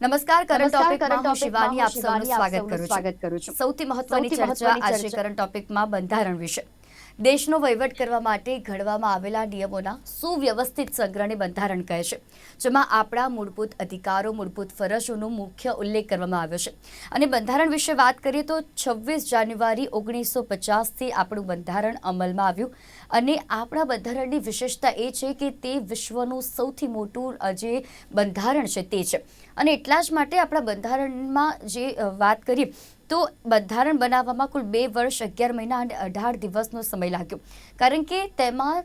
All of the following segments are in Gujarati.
નમસ્કાર કરંટ ટોપિકમાં હું શિવાની આપ સૌનું સ્વાગત કરું છું. સૌથી મહત્વની ચર્ચા આજે. કરંટ ટોપિકમાં બંધારણ વિશે દેશનો વહીવટ કરવા માટે ઘડવામાં આવેલા નિયમોના સુવ્યવસ્થિત સંગ્રહને બંધારણ કહે છે, જેમાં આપણા મૂળભૂત અધિકારો, મૂળભૂત ફરજોનો મુખ્ય ઉલ્લેખ કરવામાં આવ્યો છે. અને બંધારણ વિશે વાત કરીએ તો છવ્વીસ જાન્યુઆરી ઓગણીસો પચાસથી આપણું બંધારણ અમલમાં આવ્યું. અને આપણા બંધારણની વિશેષતા એ છે કે તે વિશ્વનું સૌથી મોટું જે બંધારણ છે તે છે. અને એટલા જ માટે આપણા બંધારણમાં જે વાત કરીએ તો બંધારણ બનાવવામાં કુલ બે વર્ષ, અગિયાર મહિના અને અઢાર દિવસનો સમય લાગ્યો. કારણ કે તેમાં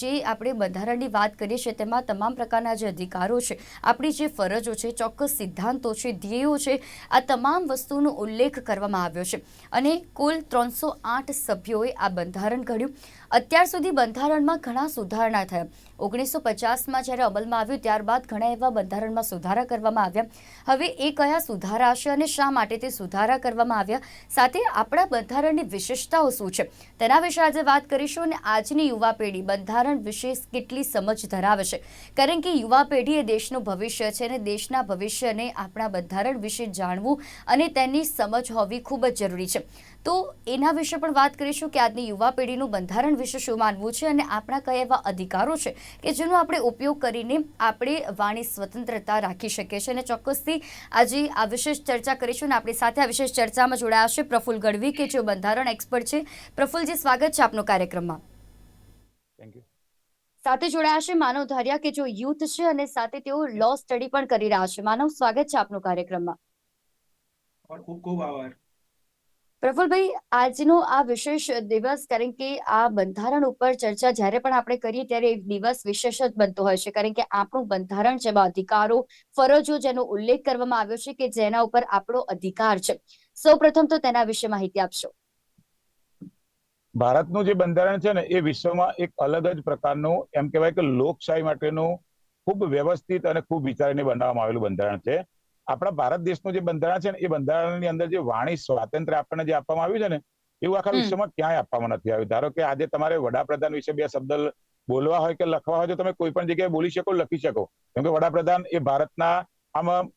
જે આપણે બંધારણની વાત કરીએ છીએ, તેમાં તમામ પ્રકારના જે અધિકારો છે, આપણી જે ફરજો છે, ચોક્કસ સિદ્ધાંતો છે, ધ્યેયો છે, આ તમામ વસ્તુનો ઉલ્લેખ કરવામાં આવ્યો છે. અને કુલ ત્રણસો આઠ સભ્યોએ આ બંધારણ ઘડ્યું. અત્યાર સુધી બંધારણમાં ઘણા સુધારણા થયા. ઓગણીસો પચાસમાં જ્યારે અમલમાં આવ્યું, ત્યારબાદ ઘણા એવા બંધારણમાં સુધારા કરવામાં આવ્યા. હવે એ કયા સુધારા હશે અને શા માટે તે સુધારા કરવામાં આવ્યા? સાથે આપણા બંધારણની વિશેષતાઓ શું છે? તેના વિશે આજે વાત કરીશું અને આજની યુવા પેઢી બંધારણ વિશે કેટલી સમજ ધરાવે છે. કારણ કે યુવા પેઢી એ દેશનું ભવિષ્ય છે અને દેશના ભવિષ્યને આપણા બંધારણ વિશે જાણવું અને તેની સમજ હોવી ખૂબ જ જરૂરી છે. તો એના વિશે પણ વાત કરીશું કે આજની યુવા પેઢીનું બંધારણ વિશે શું માનવું છે અને આપણા કયા એવા અધિકારો છે કે જેનો આપણે ઉપયોગ કરીને આપણે વાણી સ્વતંત્રતા રાખી શકીએ છીએ. અને ચોક્કસથી આજે આ વિશેષ ચર્ચા કરીશું અને આપણી સાથે આ વિશેષ ચર્ચામાં જોડાયા છે પ્રફુલ ગઢવી કે જે બંધારણ એક્સપર્ટ છે. પ્રફુલજી સ્વાગત છે આપનો કાર્યક્રમમાં. સાથે જોડાયા છે માનવ ધારિયા કે જો યુથ છે અને સાથે તેઓ લો સ્ટડી પણ કરી રહ્યા છે. માનવ સ્વાગત છે આપનો કાર્યક્રમમાં. ખૂબ ખૂબ આભાર. પ્રફુલભાઈ, આજનો આ વિશેષ દિવસ, કારણ કે આ બંધારણ ઉપર ચર્ચા જ્યારે પણ આપણે કરીએ ત્યારે એક દિવસ વિશેષ જ બનતો હોય છે. કારણ કે આપણું બંધારણ જેમાં અધિકારો, ફરજો જેનો ઉલ્લેખ કરવામાં આવ્યો છે કે જેના ઉપર આપણો અધિકાર છે. સૌપ્રથમ તો તેના વિશે માહિતી આપશો. ભારતનું જે બંધારણ છે ને, એ વિશ્વમાં એક અલગ જ પ્રકારનું, એમ કહેવાય કે લોકશાહી માટેનું ખૂબ વ્યવસ્થિત અને ખૂબ વિચારીને બનાવવામાં આવેલું બંધારણ છે. આપણા ભારત દેશનું જે બંધારણ છે ને એ બંધારણની અંદર જે વાણી સ્વાતંત્ર્ય આપણને જે આપવામાં આવ્યું છે ને એવું આખા વિશ્વમાં ક્યાંય આપવામાં નથી આવ્યું. ધારો કે આજે તમારે વડાપ્રધાન વિશે બે શબ્દ બોલવા હોય કે લખવા હોય તો તમે કોઈ પણ જગ્યાએ બોલી શકો લખી શકો. કેમ કે વડાપ્રધાન એ ભારતના આમાં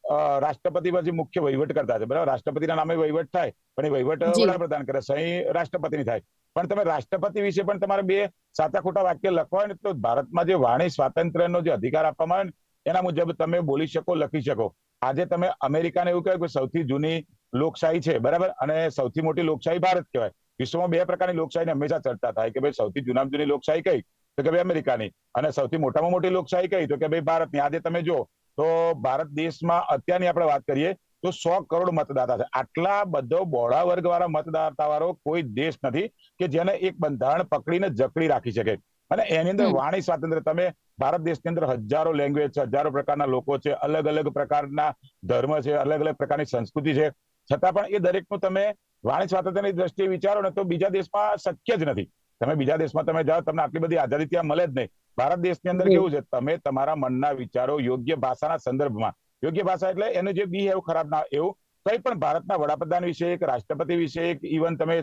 રાષ્ટ્રપતિ પછી મુખ્ય વહીવટ કરતા છે બરાબર? રાષ્ટ્રપતિના નામે વહીવટ થાય પણ એ વહીવટ વડાપ્રધાન કરે. સહી રાષ્ટ્રપતિની થાય. પણ તમે રાષ્ટ્રપતિ વિશે પણ તમારે બે સાચા ખોટા વાક્ય લખવા હોય ને તો ભારતમાં જે વાણી સ્વાતંત્ર્યનો જે અધિકાર આપવામાં આવે ને એના મુજબ તમે બોલી શકો, લખી શકો. આજે તમે અમેરિકાને એવું કહેવાય કે સૌથી જૂની લોકશાહી છે, બરાબર? અને સૌથી મોટી લોકશાહી ભારત કહેવાય. વિશ્વમાં બે પ્રકારની લોકશાહીને હંમેશા ચર્ચા થાય કે ભાઈ સૌથી જૂનામાં જૂની લોકશાહી કઈ? તો કે ભાઈ અમેરિકાની. અને સૌથી મોટામાં મોટી લોકશાહી કઈ? તો કે ભાઈ ભારતની. આજે તમે જો તો ભારત દેશમાં અત્યારની આપણે વાત કરીએ, તો સો કરોડ મતદાતા છે. આટલા બધો બોળા વર્ગ વાળા મતદાતા વાળો કોઈ દેશ નથી કે જેને એક બંધારણ પકડીને જકડી રાખી શકે. અને એની અંદર વાણી સ્વાતંત્ર્ય. તમે ભારત દેશની અંદર હજારો લેંગ્વેજ છે હજારો પ્રકારના લોકો છે અલગ અલગ પ્રકારના ધર્મ છે અલગ અલગ પ્રકારની સંસ્કૃતિ છે. છતાં પણ એ દરેકનું તમે વાણી સ્વાતંત્ર્યની દ્રષ્ટિએ વિચારો ને તો બીજા દેશમાં શક્ય જ નથી. તમે બીજા દેશમાં તમે જાઓ તમને આટલી બધી આઝાદી ત્યાં મળે જ નહીં. ભારત દેશની અંદર કેવું છે? તમે તમારા મનના વિચારો યોગ્ય ભાષાના સંદર્ભમાં. યોગ્ય ભાષા એટલે એનું જે બિહેવ ખરાબ ના એવું કંઈ પણ ભારતના વડાપ્રધાન વિશે એક રાષ્ટ્રપતિ વિશે એક ઇવન તમે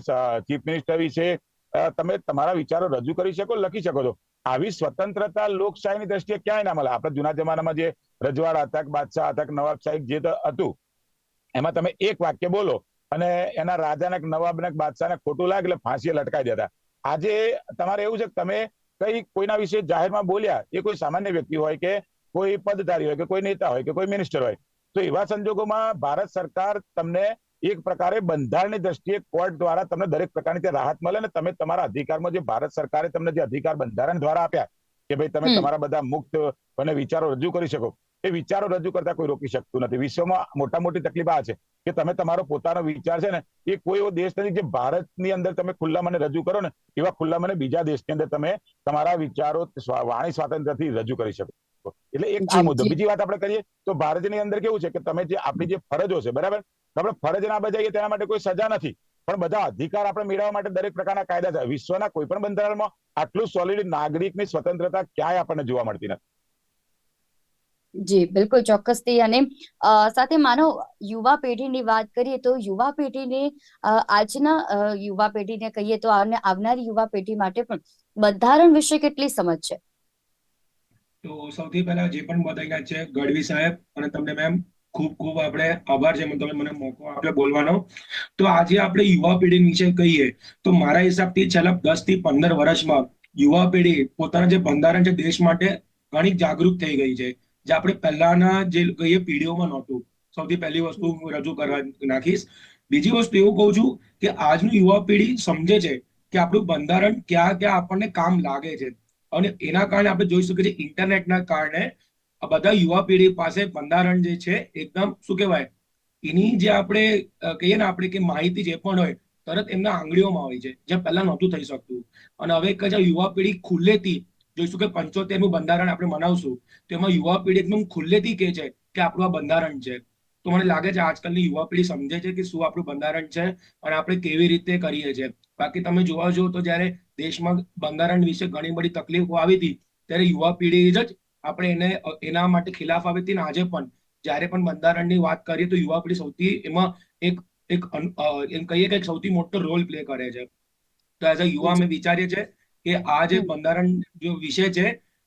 ચીફ મિનિસ્ટર વિશે તમે તમારા વિચારો રજૂ કરી શકો, લખી શકો છો. આવી સ્વતંત્રતા લોકશાહીની દ્રષ્ટિએ ક્યાંય ના મળે. આપણે જૂના જમાનામાં જે રજવાડ હતા બાદશાહ હતા નવાબ સાહેબ જે હતું, એમાં તમે એક વાક્ય બોલો અને એના રાજાને નવાબને બાદશાહને ખોટું લાગે એટલે ફાંસીએ લટકાઈ દેતા. આજે તમારે એવું છે કે તમે કઈ કોઈના વિશે જાહેરમાં બોલ્યા, એ કોઈ સામાન્ય વ્યક્તિ હોય કે કોઈ પદધારી હોય કે કોઈ નેતા હોય કે કોઈ મિનિસ્ટર હોય, તો એવા સંજોગોમાં ભારત સરકાર તમને એક પ્રકારે બંધારણની દ્રષ્ટિએ કોર્ટ દ્વારા તમને દરેક પ્રકારની રાહત મળે ને તમે તમારા અધિકારમાં જે ભારત સરકારે તમને જે અધિકાર બંધારણ દ્વારા આપ્યા કે ભાઈ તમે તમારા બધા મુક્ત અને વિચારો રજૂ કરી શકો એ વિચારો રજૂ કરતા કોઈ રોકી શકતું નથી. વિશ્વમાં મોટા મોટી તકલીફ આ છે કે તમે તમારો પોતાનો વિચાર છે ને એ કોઈ એવો દેશ નથી જે ભારતની અંદર તમે ખુલ્લા મને રજૂ કરો ને એવા ખુલ્લા મને બીજા દેશની અંદર તમે તમારા વિચારો વાણી સ્વાતંત્ર્યથી રજૂ કરી શકો. એટલે એક આ મુદ્દો. બીજી વાત આપણે કરીએ તો ભારતની અંદર કેવું છે કે તમે જે આપણી જે ફરજો છે બરાબર? આપણે ફરજ ના બજાવીએ તેના માટે કોઈ સજા નથી. પણ બધા અધિકાર આપણે મેળવવા માટે દરેક પ્રકારના કાયદા છે. વિશ્વના કોઈ પણ બંધારણમાં આટલું સોલિડ નાગરિકની સ્વતંત્રતા ક્યાંય આપણને જોવા મળતી નથી. જી બિલકુલ ચોક્કસથી અને સાથે માનો યુવા પેઢીની વાત કરીએ તો યુવા પેઢીને આજના યુવા પેઢીને કહીએ તો આને આવનારી યુવા પેઢી માટે પણ બંધારણ વિશે કેટલી સમજ છે? તો સૌથી પહેલા જે પણ બધાના છે ગઢવી સાહેબ અને તમને મેમ ખૂબ ખૂબ આપણે આભાર છે. તમે મને મોકો આપ્યો બોલવાનો. તો આજે આપણે યુવા પેઢી વિશે કહીએ, તો મારા હિસાબથી છેલ્લા દસથી પંદર વર્ષમાં યુવા પેઢી પોતાના જે બંધારણ છે દેશ માટે ઘણી જાગૃત થઈ ગઈ છે. જે આપણે પહેલાના જે કહીએ પેઢીઓમાં નહોતું. સૌથી પહેલી વસ્તુ હું રજૂ કરવા નાખીશ. બીજી વસ્તુ એવું કહું છું કે આજનું યુવા પેઢી સમજે છે કે આપણું બંધારણ ક્યાં ક્યાં આપણને કામ લાગે છે. અને એના કારણે આપણે જોઈ શકીએ છીએ ઇન્ટરનેટના કારણે આ બધા યુવા પેઢી પાસે બંધારણ જે છે, એકદમ શું કહેવાય? એની જે આપણે કહીએ ને આપણે કે માહિતી જે પણ હોય, તરત એમના આંગળીઓમાં હોય છે જે પહેલા નહોતું થઈ શકતું. અને હવે એક જ આ યુવા પેઢી ખુલ્લેથી જોઈશું કે પંચોતેરનું બંધારણ આપણે મનાવશું, તો એમાં યુવા પેઢી એકદમ ખુલ્લેથી કહે છે કે આપણું આ બંધારણ છે. તો મને લાગે છે આજકાલની યુવા પેઢી સમજે છે કે શું આપણું બંધારણ છે અને આપણે કેવી રીતે કરીએ છીએ. બાકી તમે જોવા જો તો જ્યારે દેશમાં બંધારણ વિશે ઘણી બધી તકલીફો આવી હતી, ત્યારે યુવા પેઢી જ આપણે એને એના માટે ખિલાફ આવી હતી ને આજે પણ. જ્યારે પણ બંધારણની વાત કરીએ તો યુવા પેઢી સૌથી એમાં એક એક એમ કહીએ કે સૌથી મોટો રોલ પ્લે કરે છે. તો એઝ અ યુવા અમે વિચારીએ છીએ કે આ જે બંધારણ જો વિષય છે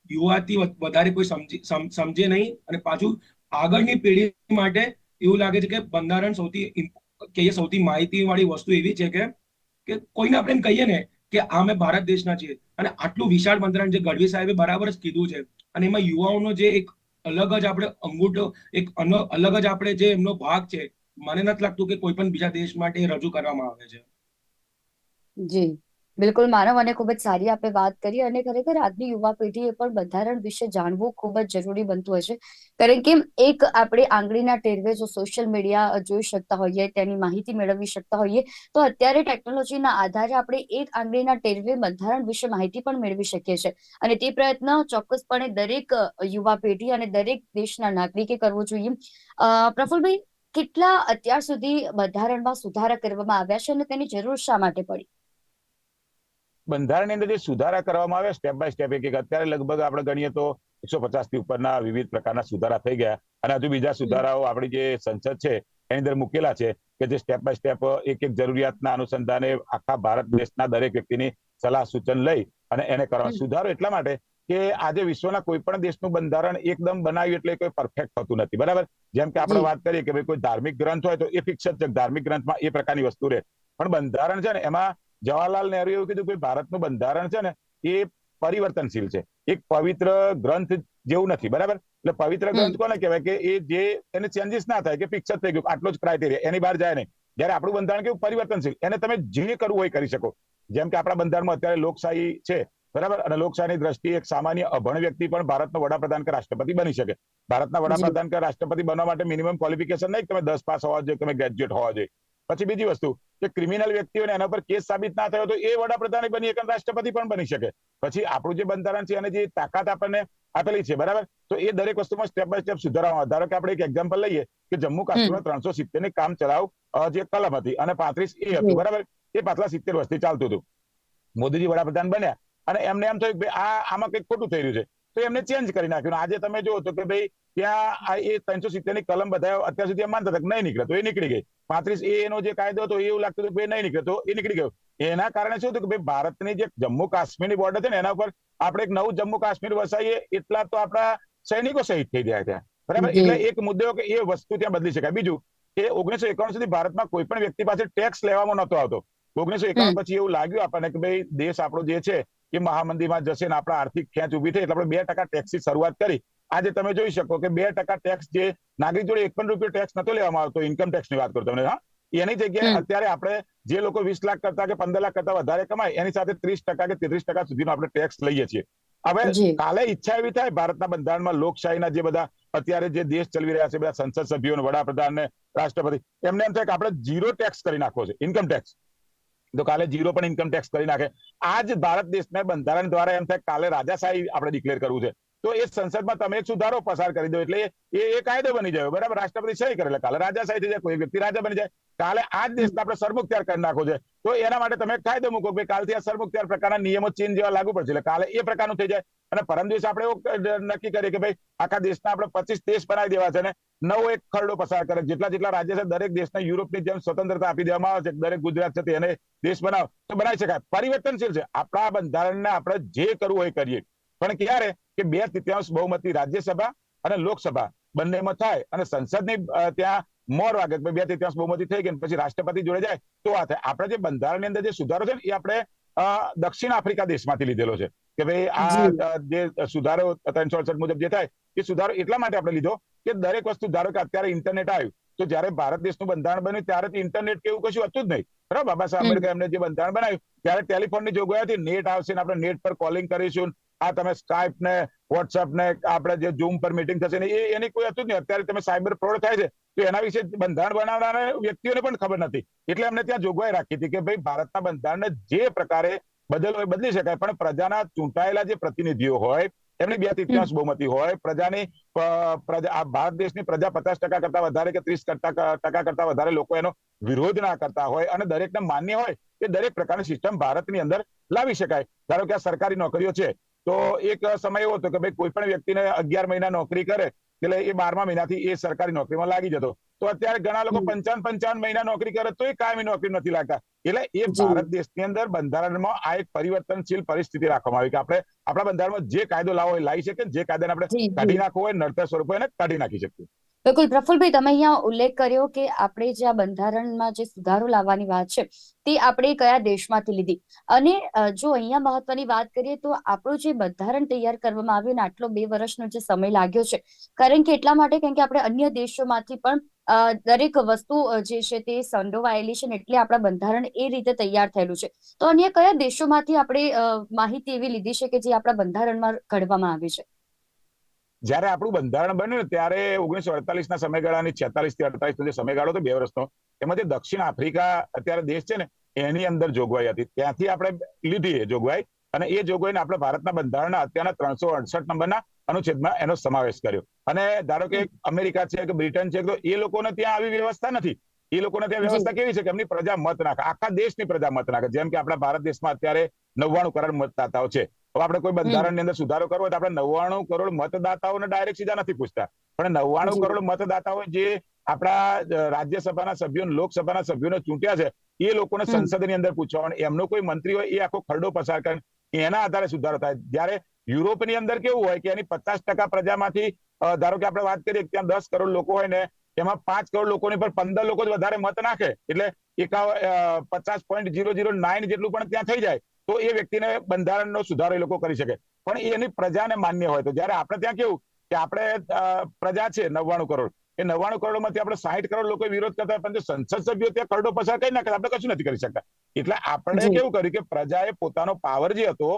યુવાથી વધારે કોઈ સમજી સમ- સમજે નહીં અને પાછું આગળની પેઢી માટે એવું લાગે છે કે બંધારણ સૌથી કહીએ સૌથી માહિતી વાળી વસ્તુ એવી છે કે કે કોઈને આપણે એમ કહીએ ને કે આ અમે ભારત દેશના છીએ. અને આટલું વિશાળ બંધારણ જે ગઢવી સાહેબે બરાબર જ કીધું છે. અને એમાં યુવાઓનો જે એક અલગ જ આપણે અંગૂઠો, એક અલગ જ આપણે જે એમનો ભાગ છે, મને નથી લાગતું કે કોઈ પણ બીજા દેશ માટે રજૂ કરવામાં આવે છે. જી. બિલકુલ માનવ અને ખૂબ જ સારી આપણે વાત કરી અને ખરેખર આજની યુવા પેઢીએ પણ બંધારણ વિશે જાણવું ખૂબ જ જરૂરી બનતું હશે કારણ કે એક આપણે આંગળીના ટેરવે જો સોશિયલ મીડિયા જોઈ શકતા હોઈએ, તેની માહિતી મેળવી શકતા હોઈએ, તો અત્યારે ટેકનોલોજીના આધારે આપણે એક આંગળીના ટેરવે બંધારણ વિશે માહિતી પણ મેળવી શકીએ છીએ અને તે પ્રયત્ન ચોક્કસપણે દરેક યુવા પેઢી અને દરેક દેશના નાગરિકે કરવો જોઈએ. પ્રફુલભાઈ, કેટલા અત્યાર સુધી બંધારણમાં સુધારા કરવામાં આવ્યા છે અને તેની જરૂર શા માટે પડી? બંધારણની અંદર જે સુધારા કરવામાં આવ્યા સ્ટેપ બાય સ્ટેપ એક એક. અત્યારે લગભગ આપણે ગણીએ તો એકસો પચાસથી ઉપરના વિવિધ પ્રકારના સુધારા થઈ ગયા. અને હજુ બીજા સુધારાઓ આપણી જે સંસદ છે એની અંદર મૂકેલા છે કે જે સ્ટેપ બાય સ્ટેપ એક એક જરૂરિયાતના અનુસંધાને આખા ભારત દેશના દરેક વ્યક્તિની સલાહ સૂચન લઈ અને એને કરવા સુધારો એટલા માટે કે આજે વિશ્વના કોઈ પણ દેશનું બંધારણ એકદમ બનાવ્યું એટલે કોઈ પરફેક્ટ થતું નથી. બરાબર? જેમ કે આપણે વાત કરીએ કે ભાઈ કોઈ ધાર્મિક ગ્રંથ હોય તો એ ફિક્સ જ છે ધાર્મિક ગ્રંથમાં એ પ્રકારની વસ્તુ રહે. પણ બંધારણ છે ને એમાં જવાહરલાલ નહેરુ એવું કીધું કે ભારતનું બંધારણ છે ને એ પરિવર્તનશીલ છે. એક પવિત્ર ગ્રંથ જેવું નથી બરાબર? એટલે પવિત્ર ગ્રંથ કોને કહેવાય કે એ જે એને ચેન્જીસ ના થાય કે ફિક્સ થઈ ગયું આટલો જ ક્રાઇટેરિયા એની બહાર જાય નહીં. જ્યારે આપણું બંધારણ કેવું પરિવર્તનશીલ એને તમે જે કરવું હોય કરી શકો. જેમ કે આપણા બંધારણમાં અત્યારે લોકશાહી છે બરાબર? અને લોકશાહીની દ્રષ્ટિએ એક સામાન્ય અભણ વ્યક્તિ પણ ભારતનો વડાપ્રધાન કે રાષ્ટ્રપતિ બની શકે. ભારતના વડાપ્રધાન કે રાષ્ટ્રપતિ બનવા માટે મિનિમમ ક્વોલિફિકેશન નહીં તમે દસ પાસ હોવા જોઈએ તમે ગ્રેજ્યુએટ હોવા જોઈએ. પછી બીજી વસ્તુ કે ક્રિમિનલ વ્યક્તિઓને એના પર કેસ સાબિત ના થયો તો એ વડાપ્રધાન બની શકે રાષ્ટ્રપતિ પણ બની શકે. પછી આપણું જે બંધારણ છે અને જે તાકાત આપણને આપેલી છે બરાબર? તો એ દરેક વસ્તુમાં સ્ટેપ બાય સ્ટેપ સુધારવામાં ધારો કે આપણે એક એક્ઝામ્પલ લઈએ કે જમ્મુ કાશ્મીરમાં ત્રણસો સિત્તેરની કામ ચલાવ જે કલમ હતી અને પાંત્રીસ એ હતું બરાબર? એ પાછલા સિત્તેર વર્ષથી ચાલતું હતું. મોદીજી વડાપ્રધાન બન્યા અને એમને એમ થયું કે આ આમાં કંઈક ખોટું થઈ રહ્યું છે. તો એમને ચેન્જ કરી નાખ્યું. આજે તમે જુઓ તો કે ભાઈ ત્યાં એ ત્રણસો સિત્તેરની કલમ બધા અત્યાર સુધી માનતા હતા નહીં નીકળે તો એ નીકળી ગઈ. પાંત્રીસ એ એનો જે કાયદો હતો એવું લાગતું હતું કે નહીં નીકળે તો એ નીકળી ગયો. એના કારણે શું હતું કે ભાઈ ભારતની જે જમ્મુ કાશ્મીરની બોર્ડર છે ને એના ઉપર આપણે એક નવું જમ્મુ કાશ્મીર વસાઈએ એટલા તો આપણા સૈનિકો શહીદ થઈ ગયા ત્યાં. બરાબર. એટલે એક મુદ્દો કે એ વસ્તુ ત્યાં બદલી શકાય. બીજું કે ઓગણીસો એકાવન સુધી ભારતમાં કોઈ પણ વ્યક્તિ પાસે ટેક્સ લેવામાં નતો આવતો. ઓગણીસો એકાવન પછી એવું લાગ્યું આપણને કે ભાઈ દેશ આપણો જે છે એ મહામંદીમાં જશે ને આપણા આર્થિક ખેંચ ઊભી થઈ એટલે આપણે બે ટકા ટેક્સની શરૂઆત કરી. આજે તમે જોઈ શકો કે બે ટકા ટેક્સ જે નાગરિક જોડે એક પણ રૂપિયો ટેક્સ નતો લેવામાં આવતો ઇન્કમ ટેક્સની વાત કરું તમને હા? એની જગ્યાએ અત્યારે આપણે જે લોકો વીસ લાખ કરતા કે પંદર લાખ કરતા વધારે કમાય એની સાથે ત્રીસ ટકા કે તેત્રીસ ટકા સુધીનો આપણે ટેક્સ લઈએ છીએ. હવે કાલે ઈચ્છા એવી થાય ભારતના બંધારણમાં લોકશાહીના જે બધા અત્યારે જે દેશ ચલાવી રહ્યા છે બધા સંસદ સભ્યો વડાપ્રધાન ને રાષ્ટ્રપતિ એમને એમ થાય કે આપણે જીરો ટેક્સ કરી નાખવો છે ઇન્કમ ટેક્સ તો કાલે જીરો પણ ઇન્કમ ટેક્સ કરી નાખે. આ જ ભારત દેશના બંધારણ દ્વારા એમ થાય કાલે રાજાશાહી આપણે ડિક્લેર કરવું છે. તો એ સંસદમાં તમે એક સુધારો પસાર કરી દો એટલે એ એ કાયદો બની જાય બરાબર? રાષ્ટ્રપતિ સહી કરે એટલે કાલે રાજાશાહી થઈ જાય, કોઈ વ્યક્તિ રાજા બની જાય. કાલે આ જ દેશને આપણે સરમુખત્યાર કરી નાખો છે. તો એના માટે તમે કાયદો મૂકો કે કાલથી આ સરમુખત્યાર પ્રકારના નિયમો ચીન જેવા લાગુ પડશે. એટલે કાલે એ પ્રકારનું થઈ જાય. અને પરમ દિવસે આપણે એવું નક્કી કરીએ કે ભાઈ આખા દેશના આપણે પચીસ દેશ બનાવી દેવા છે ને નવો એક ખરડો પસાર કરે. જેટલા જેટલા રાજ્ય છે દરેક દેશને યુરોપની જેમ સ્વતંત્રતા આપી દેવામાં આવે છે. દરેક ગુજરાત છે તેને દેશ બનાવ. તો બનાવી શકાય. પરિવર્તનશીલ છે. આપણા બંધારણને આપણે જે કરવું હોય કરીએ. પણ ક્યારે? કે બે તૃતીયાંશ બહુમતી રાજ્યસભા અને લોકસભા બંનેમાં થાય અને સંસદની ત્યાં મોર વાગે બે તૃતીયાંશ બહુમતી થઈ ગઈ પછી રાષ્ટ્રપતિ જોડે જાય તો આ થાય. આપણે જે બંધારણની અંદર જે સુધારો છે ને એ આપણે દક્ષિણ આફ્રિકા દેશમાંથી લીધેલો છે. કે ભાઈ આ જે. સુધારો ત્રણસો અડસઠ મુજબ જે થાય એ સુધારો એટલા માટે આપણે લીધો કે દરેક વસ્તુ ધારો કે અત્યારે ઇન્ટરનેટ આવ્યું તો જ્યારે ભારત દેશનું બંધારણ બન્યું ત્યારે ઇન્ટરનેટ કે એવું કશું હતું જ નહીં. બરાબર? બાબા સાહેબ. આંબેડકર એમને જે બંધારણ બનાવ્યું ત્યારે ટેલિફોનની જોગવાઈ હતી નેટ આવશે ને આપણે નેટ પર કોલિંગ કરીશું આ તમે સ્કાઇપ ને વોટ્સઅપ ને આપણે જે ઝૂમ પર મીટિંગ થશે ને એ એની કોઈ હતું જ નહીં. અત્યારે તમે સાયબર ફ્રોડ થાય છે તો એના વિશે બંધારણ બનાવનારા વ્યક્તિઓને પણ ખબર નથી. એટલે અમને ત્યાં જોગવાઈ રાખી હતી કે ભાઈ ભારતના બંધારણને જે પ્રકારે બદલવું હોય બદલી શકાય પણ પ્રજાના ચૂંટાયેલા જે પ્રતિનિધિઓ હોય એમની બે તૃતીયાંશ બહુમતી હોય પ્રજાની પ્રજા ભારત દેશની પ્રજા પચાસ ટકા કરતા વધારે કે ત્રીસ ટકા કરતા વધારે લોકો એનો વિરોધ ના કરતા હોય અને દરેકને માન્ય હોય એ દરેક પ્રકારની સિસ્ટમ ભારતની અંદર લાવી શકાય. ધારો કે આ સરકારી નોકરીઓ છે તો એક સમય એવો હતો કે ભાઈ કોઈ પણ વ્યક્તિને અગિયાર મહિના નોકરી કરે એટલે એ બારમા મહિનાથી એ સરકારી નોકરીમાં લાગી જતો તો અત્યારે ઘણા લોકો. પંચાવન પંચાવન મહિના નોકરી કરે તો એ કાયમી નોકરી નથી લાગતા એટલે એ ભારત દેશની અંદર બંધારણમાં આ એક પરિવર્તનશીલ પરિસ્થિતિ રાખવામાં આવી કે આપણે આપણા બંધારણમાં જે કાયદો લાવો હોય એ લાવી શકે જે કાયદાને આપણે. કાઢી નાખવો હોય નડતર સ્વરૂપે એને કાઢી નાખી શકીએ બિલકુલ. પ્રફુલભાઈ, તમે અહીંયા ઉલ્લેખ કર્યો કે આપણે જે આ બંધારણમાં જે સુધારો લાવવાની વાત છે, તે આપણે કયા દેશમાંથી લીધી? અને જો અહીંયા મહત્વની વાત કરીએ તો આપણું જે બંધારણ તૈયાર કરવામાં આવ્યું ને આટલો બે વર્ષનો જે સમય લાગ્યો છે, કારણ કે એટલા માટે કારણ કે આપણે અન્ય દેશોમાંથી પણ દરેક વસ્તુ જે છે તે સંડોવાયેલી છે ને એટલે આપણા બંધારણ એ રીતે તૈયાર થયેલું છે. તો અન્ય કયા દેશોમાંથી આપણે માહિતી એવી લીધી છે કે જે આપણા બંધારણમાં ઘડવામાં આવી છે? જ્યારે આપણું બંધારણ બન્યું ત્યારે ઓગણીસો અડતાલીસ ના સમયગાળાની છેતાલીસથી અડતાલીસ નો જે સમયગાળો હતો બે વર્ષનો એમાં જે દક્ષિણ આફ્રિકા અત્યારે દેશ છે ને એની અંદર જોગવાઈ હતી. ત્યાંથી આપણે લીધી એ જોગવાઈ અને એ જોગવાઈને આપણે ભારતના બંધારણના અત્યારના ત્રણસો અડસઠ નંબરના અનુચ્છેદમાં એનો સમાવેશ કર્યો. અને ધારો કે અમેરિકા છે કે બ્રિટન છે તો એ લોકોને ત્યાં આવી વ્યવસ્થા નથી. એ લોકોને ત્યાં વ્યવસ્થા કેવી છે કે એમની પ્રજા મત નાખે. આખા દેશની પ્રજા મત નાખે. જેમ કે આપણા ભારત દેશમાં અત્યારે નવ્વાણું કરોડ મતદાતાઓ છે. હવે આપણે કોઈ બંધારણની અંદર સુધારો કરવો હોય તો આપણે નવ્વાણું કરોડ મતદાતાઓને ડાયરેક્ટ સીધા નથી પૂછતા. પણ નવ્વાણું કરોડ મતદાતાઓ જે આપણા રાજ્યસભાના સભ્યો લોકસભાના સભ્યોને ચૂંટ્યા છે એ લોકોને સંસદની અંદર પૂછવા એમનો કોઈ મંત્રી હોય એ આખો ખરડો પસાર કરે એના આધારે સુધારો થાય. જયારે યુરોપની અંદર કેવું હોય કે એની પચાસ ટકા પ્રજામાંથી ધારો કે આપણે વાત કરીએ ત્યાં દસ કરોડ લોકો હોય ને એમાં પાંચ કરોડ લોકોની પર પંદર લોકો જ વધારે મત નાખે. એટલે એકાવ પચાસ પોઈન્ટ જીરો જીરો નાઇન જેટલું પણ ત્યાં થઈ જાય. તો એ વ્યક્તિને બંધારણનો સુધારો એ લોકો કરી શકે. પણ એની પ્રજાને માન્ય હોય. તો જ્યારે આપણે ત્યાં કેવું કે આપણે પ્રજા છે નવ્વાણું કરોડ. એ નવ્વાણું કરોડમાંથી આપણે સાહીઠ કરોડ લોકો વિરોધ કરતા પણ સંસદ સભ્યો ત્યાં ખરડો પસાર કરી નાખે આપણે કશું નથી કરી શકતા. એટલે આપણે કેવું કર્યું કે પ્રજાએ પોતાનો પાવર જે હતો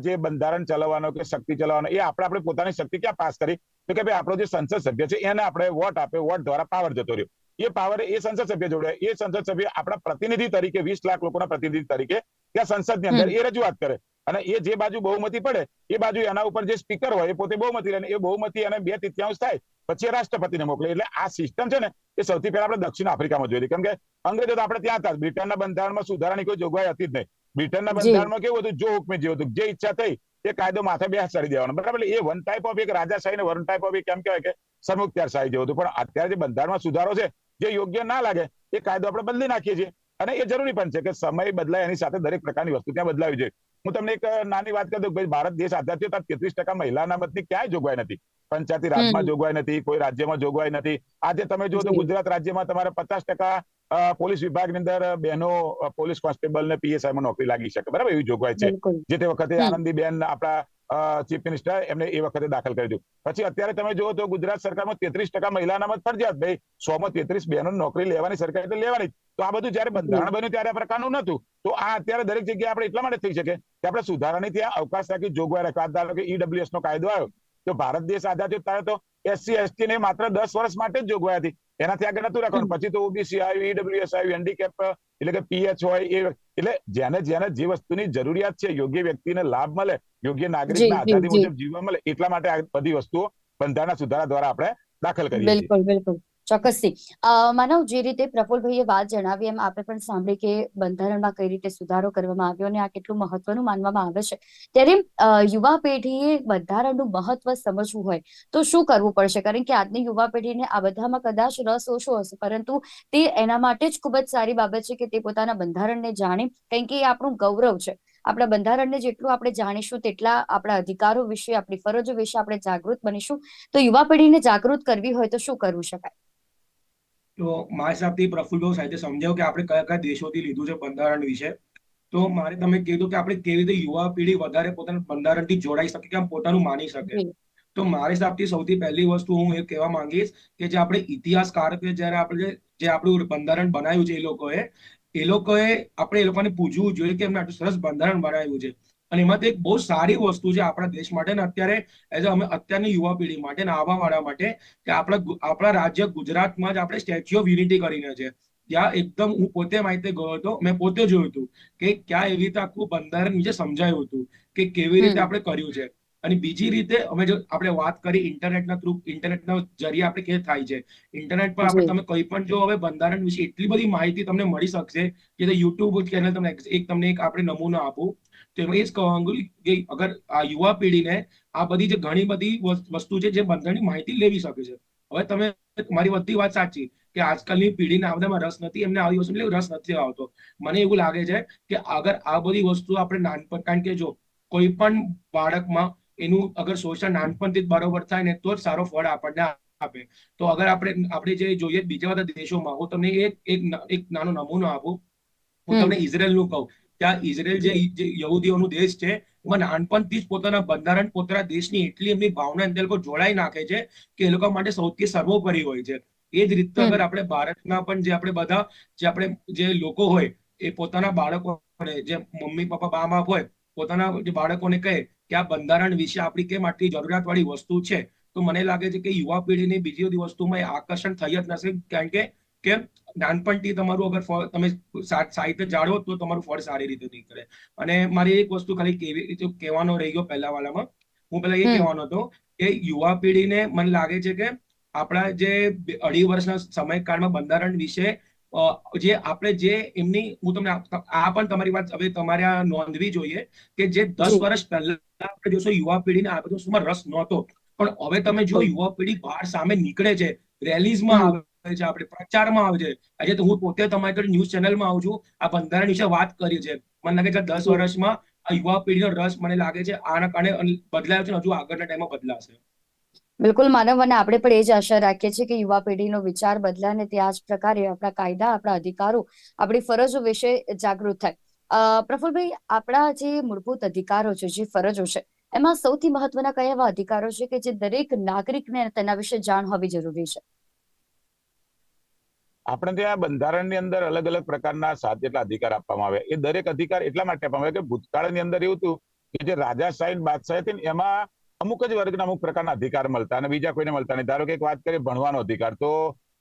જે બંધારણ ચલાવવાનો કે શક્તિ ચલાવવાનો એ આપણે આપણે પોતાની શક્તિ ક્યાં પાસ કરી? તો કે ભાઈ આપણો જે સંસદ સભ્ય છે એને આપણે વોટ આપે વોટ દ્વારા પાવર જતો રહ્યો. એ પાવર એ સંસદ સભ્ય જોડે એ સંસદ સભ્ય આપણા પ્રતિનિધિ તરીકે વીસ લાખ લોકોના પ્રતિનિધિ તરીકે ત્યાં સંસદની અંદર એ રજૂઆત કરે. અને એ જે બાજુ બહુમતી પડે એ બાજુ એના ઉપર જે સ્પીકર હોય એ પોતે બહુમતી લે એ બહુમતી અને બે તૃતીયાંશ થાય પછી રાષ્ટ્રપતિને મોકલે. એટલે આ સિસ્ટમ છે ને એ સૌથી પહેલા આપણે દક્ષિણ આફ્રિકામાં જોઈ કેમ કે અંગ્રેજો તો આપણે ત્યાં હતા બ્રિટનના બંધારણમાં સુધારાની કોઈ જોગવાઈ હતી જ નહીં. બ્રિટનના. બંધારણમાં કેવું હતું? જો હુકમે જેવું હતું. જે ઈચ્છા થઈ એ કાયદો માથે બે ચડી દેવાનો. બરાબર? એટલે એ વન ટાઈપ ઓફ એક રાજાશાહી ને વન ટાઈપ ઓફ એક કેમ કહેવાય કે સરમુખત્યારશાહી જેવું હતું. પણ અત્યારે જે બંધારણમાં સુધારો છે જે યોગ્ય ના લાગે એ કાયદો આપણે બદલી નાખીએ છીએ. અને એ જરૂરી પણ છે કે સમય બદલાય એની સાથે દરેક પ્રકારની વસ્તુ ત્યાં બદલાવી જોઈએ. હું તમને એક નાની વાત કરી દઉં ભાઈ ભારત દેશ આઝાદ થયો ત્યાં તેત્રીસ ટકા મહિલાના મતની ક્યાંય જોગવાઈ નથી. પંચાયતી રાજમાં. જોગવાઈ નથી કોઈ રાજ્યમાં જોગવાઈ નથી. આજે તમે જુઓ તો ગુજરાત રાજ્યમાં તમારે પચાસ ટકા પોલીસ વિભાગની અંદર બહેનો પોલીસ કોન્સ્ટેબલ ને પીએસઆઈ માં નોકરી લાગી શકે. બરાબર? એવી જોગવાઈ છે. જે તે વખતે આનંદી આનંદીબેન આપણા ચીફ મિનિસ્ટર એમને એ વખતે દાખલ કર્યું પછી અત્યારે તમે જુઓ તો ગુજરાત સરકારમાં તેત્રીસ ટકા મહિલા અનામત ફરજિયાત. ભાઈ સો માં તેત્રીસ બહેનો નોકરી લેવાની સરકાર એટલે લેવાની તો આ બધું જયારે બંધારણ બન્યું ત્યારે આ પ્રકારનું નતું તો આ અત્યારે દરેક જગ્યાએ આપણે એટલા માટે થઈ શકે કે આપણે સુધારાની ત્યાં અવકાશ રાખી જોગવાઈ રાખવા ધારો કે ઈડબ્લ્યુએસ નો કાયદો આવ્યો. તો ભારત દેશ આઝાદ થયો ત્યારે તો એસસી એસટી ને માત્ર દસ વર્ષ માટે જ જોગવાઈ હતી. એનાથી આગળ નતું રાખવાનું. પછી તો ઓબીસી આવ્યું ઈડબ્લ્યુએસ આવ્યું હેન્ડીકેપ એટલે કે પીએચ હોય એ એટલે જેને જેને જે વસ્તુની જરૂરિયાત છે યોગ્ય વ્યક્તિને લાભ મળે યોગ્ય નાગરિકના આઝાદી મુજબ જીવવા મળે એટલા માટે આ બધી વસ્તુઓ બંધારણના સુધારા દ્વારા આપણે દાખલ કરીએ બિલકુલ બિલકુલ. ચોક્કસથી. માનવ જે રીતે પ્રફુલભાઈએ વાત જણાવી, એમ આપણે પણ સાંભળી કે બંધારણમાં કઈ રીતે સુધારો કરવામાં આવ્યો અને આ કેટલું મહત્વનું માનવામાં આવે છે. ત્યારે યુવા પેઢીએ બંધારણનું મહત્વ સમજવું હોય તો શું કરવું પડશે? કારણ કે આજની યુવા પેઢીને આ બધામાં કદાચ રસ ઓછો હશે, પરંતુ તે એના માટે જ ખૂબ જ સારી બાબત છે કે તે પોતાના બંધારણને જાણે, કારણ કે એ આપણું ગૌરવ છે. આપણા બંધારણને જેટલું આપણે જાણીશું, તેટલા આપણા અધિકારો વિશે, આપણી ફરજો વિશે આપણે જાગૃત બનીશું. તો યુવા પેઢીને જાગૃત કરવી હોય તો શું કરવું શકાય? તો મારા હિસાબથી પ્રફુલભાઈ સાથે સમજાવ્યું કે આપણે કયા કયા દેશોથી લીધું છે બંધારણ વિશે. તો મારે તમે કીધું કે આપણે કેવી રીતે યુવા પેઢી વધારે પોતાના બંધારણથી જોડાઈ શકે કે પોતાનું માની શકે. તો મારા હિસાબથી સૌથી પહેલી વસ્તુ હું એ કહેવા માંગીશ કે જે આપણે ઇતિહાસકાર કે જ્યારે આપણે જે આપણું બંધારણ બનાવ્યું છે એ લોકોએ એ લોકોએ આપણે એ લોકોને પૂછવું જોઈએ કે એમને આટલું સરસ બંધારણ બનાવ્યું છે. અને એમાં એક બહુ સારી વસ્તુ છે આપણા દેશ માટે ને અત્યારે એઝ અમે અત્યારની યુવા પેઢી માટે ને આવવા વાળા માટે કે આપણા આપણા રાજ્ય ગુજરાતમાં જ આપણે સ્ટેચ્યુ ઓફ યુનિટી કરીને છે. ત્યાં એકદમ હું પોતે માહિતી ગયો હતો મેં પોતે જોયું હતું કે ક્યાં એવી રીતે આખું બંધારણ વિશે સમજાયું હતું કે કેવી રીતે આપણે કર્યું છે. અને બીજી રીતે અમે જો આપણે વાત કરી ઇન્ટરનેટના થ્રુ ઇન્ટરનેટના જરીએ આપણે કે થાય છે. ઇન્ટરનેટ પર આપણે તમે કઈ પણ જો હવે બંધારણ વિશે એટલી બધી માહિતી તમને મળી શકશે કે યુટ્યુબ ચેનલ તમને એક- એક તમને એક આપણે નમૂનો આપું. તો એમાં એ જ કહવા માંગુ કે અગર આ યુવા પેઢીને આ બધી જે ઘણી બધી વસ્તુ છે જે બંધારણની માહિતી લેવી શકે છે. હવે તમે મારી બધી વાત સાચી કે આજકાલની પેઢીને આ બધામાં રસ નથી એમને આવી વસ્તુ રસ નથી આવતો. મને એવું લાગે છે કે અગર આ બધી વસ્તુ આપણે નાનપણ કારણ કે જો કોઈ પણ બાળકમાં એનું અગર શોષણ નાનપણથી જ બરોબર થાય ને તો જ સારો ફળ આપણને આપે. તો અગર આપણે આપણે જે જોઈએ બીજા બધા દેશોમાં હું તમને એક એક નાનો નમૂનો આપું. હું. તમને ઇઝરાયલનું કહું. ત્યાં ઇઝરાયલ જે યહૂદીઓનું દેશ છે એમાં નાનપણથી જ પોતાના બંધારણ પોતાના દેશની એટલી એમની ભાવના અંદર લોકો જોડાઈ નાખે છે કે એ લોકો માટે સૌથી સર્વોપરી હોય છે. એ જ રીતે અગર આપણે ભારતના પણ જે આપણે બધા જે આપણે જે લોકો હોય એ પોતાના બાળકોને જે મમ્મી પપ્પા બા બાપ હોય પોતાના જે બાળકોને કહે કે આ બંધારણ વિશે આપણી કેમ આટલી જરૂરિયાત વાળી વસ્તુ છે? તો મને લાગે છે કે યુવા પેઢીની બીજી બધી વસ્તુમાં એ આકર્ષણ થઈ જ નથી કારણ કે કે નાનપણથી તમારું અગર તમે સાહિત્ય જાળવો તો તમારું ફળ સારી રીતે નીકળે અને મારી એક વસ્તુ ખાલી કેવી રીતે કહેવાનો રહી ગયો પહેલા વાળામાં. હું પેલા એ કહેવાનો હતો કે યુવા પેઢીને મને લાગે છે કે આપણા જે અઢી વર્ષના સમયકાળમાં બંધારણ વિશે જે આપણે જે એમની હું તમને આ પણ તમારી વાત હવે તમારે નોંધવી જોઈએ કે જે દસ વર્ષ પહેલા આપણે જોશો યુવા પેઢીને આ બધું રસ નહોતો. પણ હવે તમે જો યુવા પેઢી બહાર સામે નીકળે છે રેલીઝમાં હમ. છે. આપણે પ્રચારમાં આવે આજે તો હું પોતે તમારી જોડે ન્યૂઝ ચેનલમાં આવું છું. આ બંધારણ વિશે વાત કરી છે. મને લાગે છે દસ વર્ષમાં આ યુવા પેઢીનો રસ મને લાગે છે આના કારણે બદલાયો છે હજુ આગળના ટાઈમમાં બદલાશે. બિલકુલ, માનવ, અને આપણે પણ એ જ આશા રાખીએ છીએ કે યુવા પેઢીનો વિચાર બદલાય અને તે આ જ પ્રકારે આપણા કાયદા, આપણા અધિકારો, આપણી ફરજો વિશે જાગૃત થાય. પ્રફુલભાઈ, આપણા જે મૂળભૂત અધિકારો છે, જે ફરજો છે, એમાં સૌથી મહત્વના કયા એવા અધિકારો છે કે જે દરેક નાગરિકને તેના વિશે જાણ હોવી જરૂરી છે? આપણે ત્યાં બંધારણની અંદર અલગ અલગ પ્રકારના સાત જેટલા અધિકાર આપવામાં આવે. એ દરેક અધિકાર એટલા માટે આપવામાં આવે કે ભૂતકાળની અંદર એવું હતું કે જે રાજા સાહેબ બાદશાહ હતી એમાં અમુક જ વર્ગના અમુક પ્રકારના અધિકાર મળતા અને બીજા કોઈને મળતા નહીં. ધારો કે એક વાત કરીએ, ભણવાનો અધિકાર. તો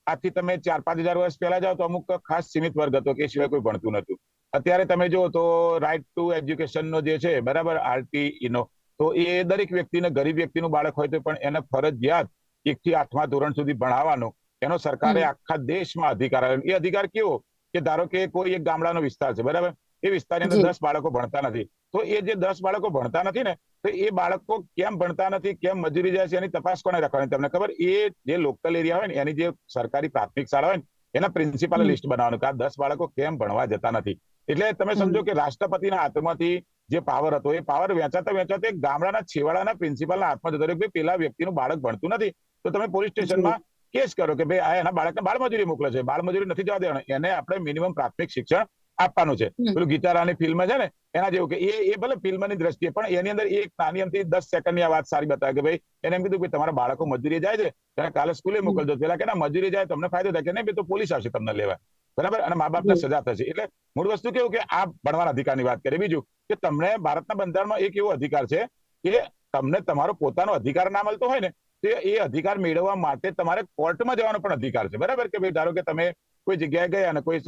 આજથી તમે ચાર પાંચ હજાર વર્ષ પહેલા જાઓ તો અમુક ખાસ સીમિત વર્ગ હતો કે સિવાય કોઈ ભણતું નતું અત્યારે તમે જુઓ તો રાઈટ ટુ એજ્યુકેશનનો જે છે, બરાબર આરટીઈ નો. તો એ દરેક વ્યક્તિને, ગરીબ વ્યક્તિનું બાળક હોય તો પણ એને ફરજિયાત એક થી આઠમા ધોરણ સુધી ભણાવવાનું. એનો સરકારે આખા દેશમાં અધિકાર આવ્યો એ અધિકાર કેવો? કે ધારો કે કોઈ એક ગામડાનો વિસ્તાર છે બરાબર? એ વિસ્તારની અંદર દસ બાળકો ભણતા નથી. તો એ જે દસ બાળકો ભણતા નથી ને તો એ બાળકો કેમ ભણતા નથી કેમ મજૂરી જાય છે એની તપાસ કોને રાખવાની? તમને ખબર? એ જે લોકલ એરિયા હોય ને એની જે સરકારી પ્રાથમિક શાળા હોય ને એના પ્રિન્સિપાલ. લિસ્ટ બનાવવાનું કે આ દસ બાળકો કેમ ભણવા જતા નથી? એટલે તમે સમજો કે રાષ્ટ્રપતિના હાથમાંથી જે પાવર હતો એ પાવર વેચાતા વેચાતા ગામડાના છેવાડાના પ્રિન્સિપાલના હાથમાં જતો રહ્યો કે પેલા વ્યક્તિનું બાળક ભણતું નથી. તો તમે પોલીસ સ્ટેશનમાં કેસ કરો કે ભાઈ આ એના બાળકને બાળમજૂરી મોકલે છે. બાળમજૂરી નથી જવા દેવાનું. એને આપણે મિનિમમ પ્રાથમિક શિક્ષણ આપવાનું છે. પેલું ગીતારાની ફિલ્મ છે ને એના જેવું કે એ એ ભલે ફિલ્મની દ્રષ્ટિએ પણ એની અંદર એક નાની અમથી દસ સેકન્ડની આ વાત સારી બતાવે કે ભાઈ એને એમ કીધું કે તમારા બાળકો મજૂરી જાય છે તેને કાલે સ્કૂલે મોકલજો. પેલા કે ના મજૂરી જાય તમને ફાયદો થાય. કે નહીં તો પોલીસ આવશે તમને લેવા. બરાબર? અને મા બાપને. સજા થશે. એટલે મૂળ વસ્તુ કેવું કે આ ભણવાના અધિકારની વાત કરીએ. બીજું કે તમને ભારતના બંધારણમાં એક એવો અધિકાર છે કે તમને તમારો પોતાનો અધિકાર ના મળતો હોય ને તો એ અધિકાર મેળવવા માટે તમારે કોર્ટમાં જવાનો પણ અધિકાર છે. બરાબર કે ભાઈ ધારો કે તમે કોઈ જગ્યાએ ગયા અને કોઈ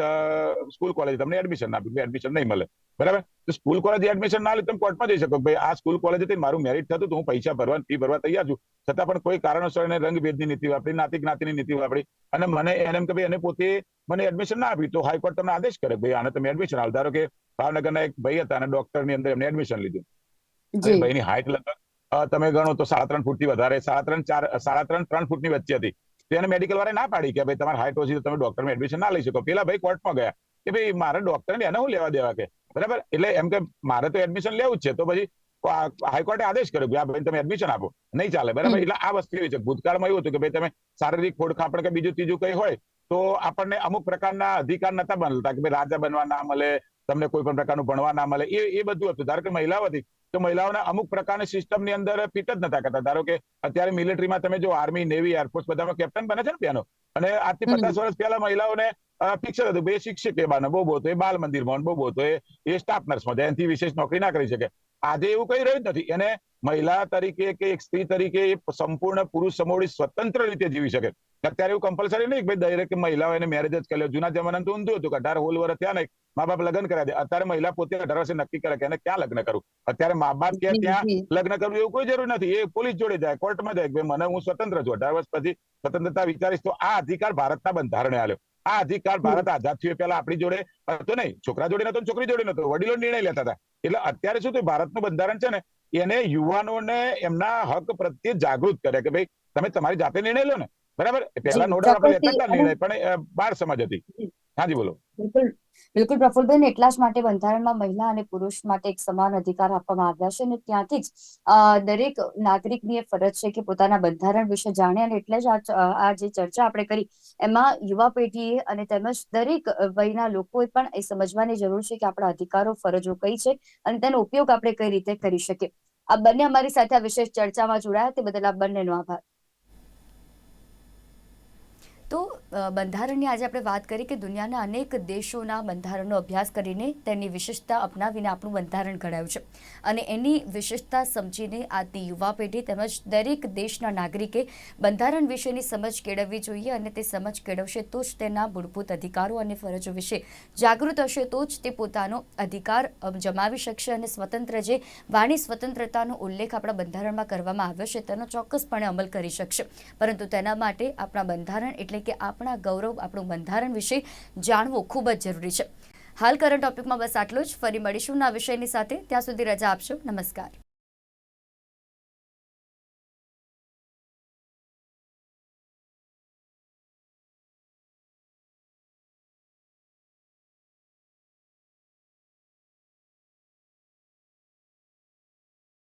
સ્કૂલ કોલેજ તમને એડમિશન ના આપ્યું. એડમિશન નહીં મળે. બરાબર? તો સ્કૂલ કોલેજ એડમિશન ના લે તમે કોર્ટમાં જઈ શકો ભાઈ આ સ્કૂલ કોલેજથી મારું મેરિટ થતું તો હું પૈસા ભરવા ફી ભરવા તૈયાર છું. છતાં પણ કોઈ કારણોસર એને રંગભેદની નીતિ વાપરી નાતી જ્ઞાતિની નીતિ વાપરી. અને મને એને એમ કે ભાઈ એને પોતે મને એડમિશન ના આપ્યું તો હાઈકોર્ટ તમને આદેશ કરે ભાઈ આને તમે એડમિશન આવ ધારો કે ભાવનગરના એક ભાઈ હતા અને ડોક્ટરની અંદર એમને એડમિશન લીધું. ભાઈની હાઈટ લગભગ તમે ગણો તો સાડા ત્રણ ફૂટથી વધારે સાડા ત્રણ ચાર સાડા ત્રણ ત્રણ ફૂટની વચ્ચે હતી. તેને મેડિકલ વાળા ના પાડી કે ભાઈ તમારે હાઈટ ઓછી તમે ડોક્ટરમાં એડમિશન ના લઈ શકો. પેલા ભાઈ કોર્ટમાં ગયા કે ભાઈ મારે ડોક્ટર એને હું લેવા દેવા કે. બરાબર? એટલે એમ કે મારે તો એડમિશન લેવું જ છે. તો પછી હાઈકોર્ટે આદેશ કર્યો કે આ ભાઈ તમે એડમિશન આપો. નહીં ચાલે. બરાબર? એટલે આ વસ્તુ એવી છે. ભૂતકાળમાં એવું હતું કે ભાઈ તમે શારીરિક ખોડખાપણ કે બીજું ત્રીજું કઈ હોય તો આપણને અમુક પ્રકારના અધિકાર નતા મળતા કે ભાઈ રાજા બનવા ના મળે તમને કોઈ પણ પ્રકારનું ભણવા ના મળે. એ એ બધું હતું. ધારો કે મહિલાઓ હતી. તો મહિલાઓના અમુક પ્રકારની સિસ્ટમની અંદર ફિટ જ નતા કરતા. ધારો કે અત્યારે મિલિટરીમાં તમે જો આર્મી નેવી એરફોર્સ બધામાં કેપ્ટન બને છે ને ત્યાંનો અને આજથી. પચાસ વર્ષ પહેલા મહિલાઓને ફિક્સ હતું. બે શિક્ષક એ બાને બહુ તો એ બાલ મંદિરમાં બહુ બહુ તો એ એ સ્ટાફ નર્સમાં એનાથી વિશેષ નોકરી ના કરી શકે. આજે એવું કઈ રહ્યું જ નથી. એને મહિલા તરીકે કે એક સ્ત્રી તરીકે એ સંપૂર્ણ પુરુષ સમોડી સ્વતંત્ર રીતે જીવી શકે. અત્યારે એવું કમ્પલસરી નહીં કે ભાઈ દરેક મહિલાઓ એને મેરેજ જ કરી લે. જૂના જમાનામાં તો ઊંધું હતું કે અઢાર હોલ વર્ષ થયા ને મા બાપ લગ્ન કરાવી દે. અત્યારે મહિલા પોતે અઢાર વર્ષે નક્કી કરે કે એને ક્યાં લગ્ન કરું? અત્યારે મા બાપ કે ત્યાં લગ્ન કરવું એવું કોઈ જરૂર નથી. એ પોલીસ જોડે જાય કોર્ટમાં જાય કે મને હું સ્વતંત્ર છું. અઢાર વર્ષ પછી સ્વતંત્રતા વિચારીશ તો આ અધિકાર ભારતના બંધારણે આલ્યો. આ અધિકાર ભારત આઝાદ થયું પહેલા આપણી જોડે હતો નહીં. છોકરા જોડે નતો છોકરી જોડે નતો વડીલો નિર્ણય લેતા હતા. એટલે અત્યારે શું થયું? ભારતનું બંધારણ છે ને એને યુવાનોને એમના હક પ્રત્યે જાગૃત કરે કે ભાઈ તમે તમારી જાતે નિર્ણય લો ને. બરાબર? પહેલા જી, નો આપણે લેતા નિર્ણય પણ બાર સમજ હતી. હાજી બોલો. બિલકુલ. બિલકુલ, પ્રફુલબેન, એટલા જ માટે બંધારણમાં મહિલા અને પુરુષ માટે એક સમાન અધિકાર આપવામાં આવ્યા છે અને ત્યાંથી જ દરેક નાગરિકની એ ફરજ છે કે પોતાના બંધારણ વિશે જાણે અને એટલે જ આ જે ચર્ચા આપણે કરી, એમાં યુવા પેઢીએ અને તેમજ દરેક વયના લોકોએ પણ એ સમજવાની જરૂર છે કે આપણા અધિકારો, ફરજો કઈ છે અને તેનો ઉપયોગ આપણે કઈ રીતે કરી શકીએ. આ બંને અમારી સાથે આ વિશેષ ચર્ચામાં જોડાયા તે બદલ આ બંનેનો આભાર. તો બંધારણની આજે આપણે વાત કરી કે દુનિયાના અનેક દેશોના બંધારણનો અભ્યાસ કરીને તેની વિશેષતા અપનાવીને આપણું બંધારણ ઘડાયું છે. અને એની વિશેષતા સમજીને આજની યુવા પેઢી તેમજ દરેક દેશના નાગરિકે બંધારણ વિશેની સમજ કેળવવી જોઈએ અને તે સમજ કેળવશે તો જ તેના મૂળભૂત અધિકારો અને ફરજો વિશે જાગૃત હશે તો જ તે પોતાનો અધિકાર જમાવી શકશે અને સ્વતંત્ર જે વાણી સ્વતંત્રતાનો ઉલ્લેખ આપણા બંધારણમાં કરવામાં આવ્યો છે તેનો ચોક્કસપણે અમલ કરી શકશે. પરંતુ તેના માટે આપણા બંધારણ એટલે કે આપણા ગૌરવ, આપણું બંધારણ વિશે જાણવું ખૂબ જ જરૂરી છે. હાલ કરંટ ટોપિકમાં બસ આટલું જ. ફરી મળીશું ના વિષયની સાથે. ત્યાં સુધી રજા આપશો. નમસ્કાર.